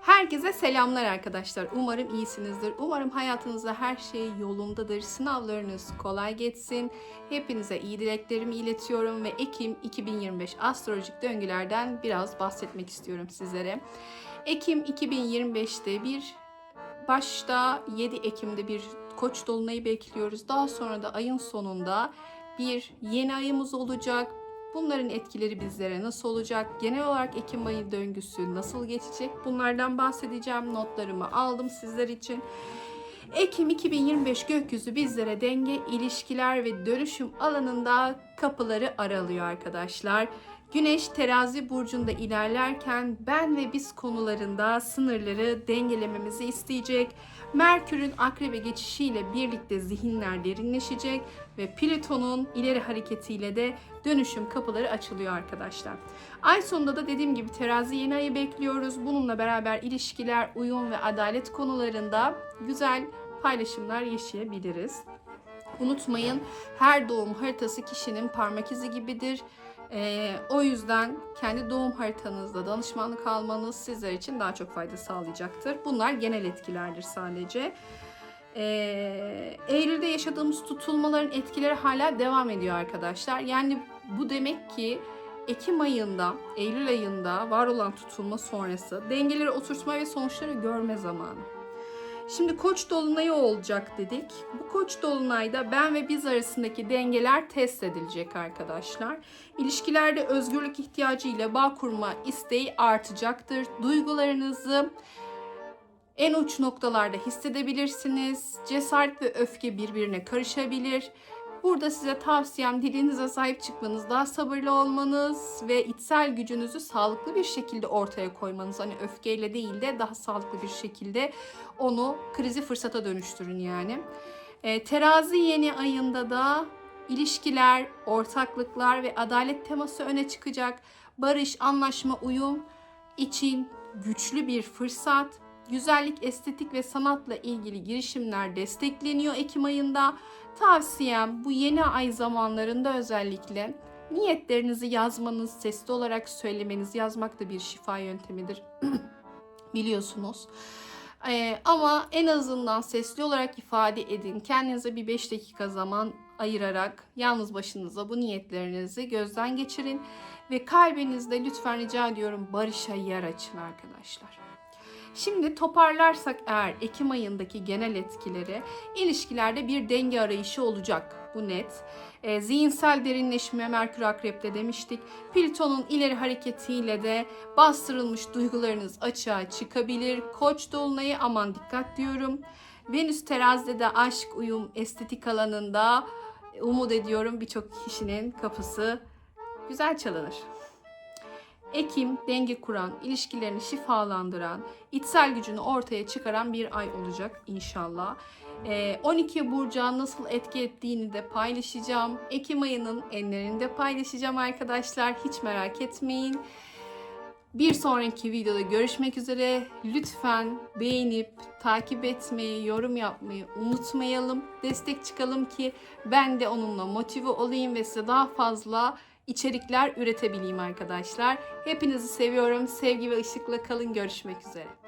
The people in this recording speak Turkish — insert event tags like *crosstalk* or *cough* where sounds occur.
Herkese selamlar arkadaşlar. Umarım iyisinizdir. Umarım hayatınızda her şey yolundadır. Sınavlarınız kolay geçsin. Hepinize iyi dileklerimi iletiyorum ve Ekim 2025 astrolojik döngülerden biraz bahsetmek istiyorum sizlere. Ekim 2025'te bir başta 7 Ekim'de bir koç dolunayı bekliyoruz. Daha sonra da ayın sonunda bir yeni ayımız olacak. Bunların etkileri bizlere nasıl olacak? Genel olarak Ekim ayı döngüsü nasıl geçecek? Bunlardan bahsedeceğim. Notlarımı aldım sizler için. Ekim 2025 gökyüzü bizlere denge, ilişkiler ve dönüşüm alanında kapıları aralıyor arkadaşlar. Güneş terazi burcunda ilerlerken ben ve biz konularında sınırları dengelememizi isteyecek. Merkür'ün akrebe geçişiyle birlikte zihinler derinleşecek ve Plüton'un ileri hareketiyle de dönüşüm kapıları açılıyor arkadaşlar. Ay sonunda da dediğim gibi terazi yeni ayı bekliyoruz. Bununla beraber ilişkiler, uyum ve adalet konularında güzel paylaşımlar yaşayabiliriz. Unutmayın her doğum haritası kişinin parmak izi gibidir. Ee, o yüzden kendi doğum haritanızda danışmanlık almanız sizler için daha çok fayda sağlayacaktır. Bunlar genel etkilerdir sadece. Ee, Eylül'de yaşadığımız tutulmaların etkileri hala devam ediyor arkadaşlar. Yani bu demek ki Ekim ayında, Eylül ayında var olan tutulma sonrası dengeleri oturtma ve sonuçları görme zamanı. Şimdi koç dolunayı olacak dedik. Bu koç dolunayda ben ve biz arasındaki dengeler test edilecek arkadaşlar. İlişkilerde özgürlük ihtiyacı ile bağ kurma isteği artacaktır. Duygularınızı en uç noktalarda hissedebilirsiniz. Cesaret ve öfke birbirine karışabilir. Burada size tavsiyem dilinize sahip çıkmanız, daha sabırlı olmanız ve içsel gücünüzü sağlıklı bir şekilde ortaya koymanız. Hani öfkeyle değil de daha sağlıklı bir şekilde onu krizi fırsata dönüştürün yani. E, terazi yeni ayında da ilişkiler, ortaklıklar ve adalet teması öne çıkacak. Barış, anlaşma, uyum için güçlü bir fırsat. Güzellik, estetik ve sanatla ilgili girişimler destekleniyor Ekim ayında. Tavsiyem bu yeni ay zamanlarında özellikle niyetlerinizi yazmanız, sesli olarak söylemeniz, yazmak da bir şifa yöntemidir. *clears throat* Biliyorsunuz. Ee, ama en azından sesli olarak ifade edin. Kendinize bir 5 dakika zaman ayırarak yalnız başınıza bu niyetlerinizi gözden geçirin. Ve kalbinizde lütfen rica ediyorum barışa yer açın arkadaşlar. Şimdi toparlarsak eğer Ekim ayındaki genel etkileri ilişkilerde bir denge arayışı olacak. Bu net. E, zihinsel derinleşme Merkür Akrep'te demiştik. Plüton'un ileri hareketiyle de bastırılmış duygularınız açığa çıkabilir. Koç dolunayı aman dikkat diyorum. Venüs terazide de aşk, uyum, estetik alanında umut ediyorum birçok kişinin kapısı güzel çalınır. Ekim denge kuran, ilişkilerini şifalandıran, içsel gücünü ortaya çıkaran bir ay olacak inşallah. Ee, 12 burca nasıl etki ettiğini de paylaşacağım. Ekim ayının enlerini de paylaşacağım arkadaşlar. Hiç merak etmeyin. Bir sonraki videoda görüşmek üzere. Lütfen beğenip takip etmeyi, yorum yapmayı unutmayalım. Destek çıkalım ki ben de onunla motive olayım ve size daha fazla içerikler üretebileyim arkadaşlar. Hepinizi seviyorum. Sevgi ve ışıkla kalın. Görüşmek üzere.